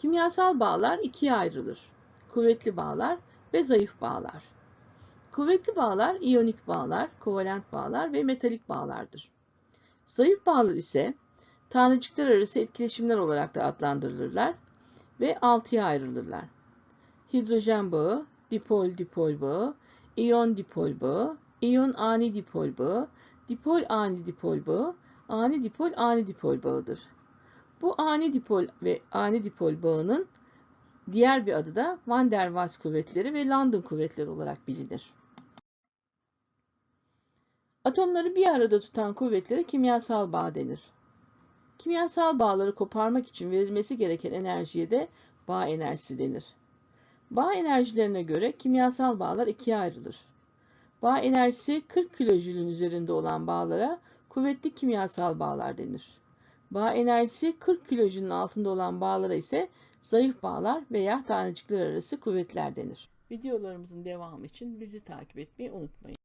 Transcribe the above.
Kimyasal bağlar ikiye ayrılır. Kuvvetli bağlar ve zayıf bağlar. Kuvvetli bağlar iyonik bağlar, kovalent bağlar ve metalik bağlardır. Zayıf bağlar ise tanecikler arası etkileşimler olarak da adlandırılırlar ve altıya ayrılırlar. Hidrojen bağı, dipol dipol bağı, iyon dipol bağı, iyon ani dipol bağı, dipol ani dipol bağı, ani dipol ani dipol bağıdır. Bu ani dipol ve ani dipol bağının diğer bir adı da Van der Waals kuvvetleri ve London kuvvetleri olarak bilinir. Atomları bir arada tutan kuvvetlere kimyasal bağ denir. Kimyasal bağları koparmak için verilmesi gereken enerjiye de bağ enerjisi denir. Bağ enerjilerine göre kimyasal bağlar ikiye ayrılır. Bağ enerjisi 40 kilojülün üzerinde olan bağlara kuvvetli kimyasal bağlar denir. Bağ enerjisi 40 kilojülün altında olan bağlara ise zayıf bağlar veya tanecikler arası kuvvetler denir. Videolarımızın devamı için bizi takip etmeyi unutmayın.